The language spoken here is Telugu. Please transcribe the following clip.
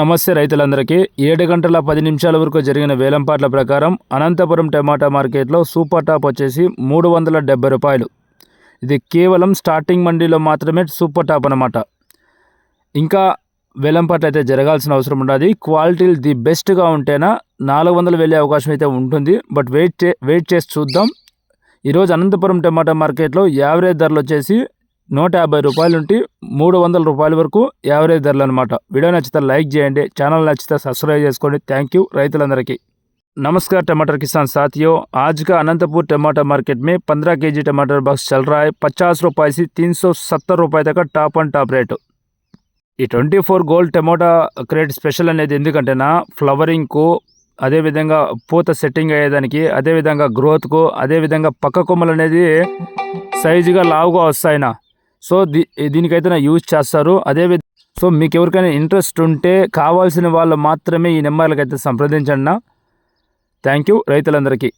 నమస్తే రైతులందరికీ. ఏడు గంటల పది నిమిషాల వరకు జరిగిన వేలంపాట్ల ప్రకారం అనంతపురం టమాటా మార్కెట్లో సూపర్ టాప్ వచ్చేసి మూడు వందల డెబ్బై రూపాయలు. ఇది కేవలం స్టార్టింగ్ మండీలో మాత్రమే సూపర్ టాప్ అనమాట ఇంకా వేలంపాట్లు అయితే జరగాల్సిన అవసరం ఉండదు. క్వాలిటీలు ది బెస్ట్గా ఉంటేనా నాలుగు వందలు వెళ్ళే అవకాశం అయితే ఉంటుంది. బట్ వెయిట్ చే వెయిట్ చేసి చూద్దాం. ఈరోజు అనంతపురం టమాటా మార్కెట్లో యావరేజ్ ధరలు వచ్చేసి నూట యాభై రూపాయల నుండి మూడు వందల రూపాయల వరకు యావరేజ్ ధరలు అనమాట వీడియో నచ్చితే లైక్ చేయండి ఛానల్ నచ్చితే సబ్స్క్రైబ్ చేసుకోండి థ్యాంక్ యూ రైతులందరికీ नमस्कार टमाटर किसान साथियों आज का अनंतपुर टमाटर मार्केट में 15 के जी टमाटर बॉक्स चल रहा है पचास रुपये से तीन सौ सत्तर रुपये तक టాప్ అండ్ టాప్ రేటు ఈ twenty four gold tomato crate special అనేది ఎందుకంటేనా ఫ్లవరింగ్కు అదేవిధంగా పూత సెట్టింగ్ అయ్యేదానికి అదేవిధంగా గ్రోత్కు అదేవిధంగా పక్క కొమ్మలు అనేది సైజుగా లావుగా వస్తాయినా సో దీ దీనికైతే నా యూజ్ చేస్తారు. అదేవిధ సో మీకు ఎవరికైనా ఇంట్రెస్ట్ ఉంటే కావాల్సిన వాళ్ళు మాత్రమే ఈ నెంబర్లకైతే సంప్రదించండి థ్యాంక్ యూ రైతులందరికీ.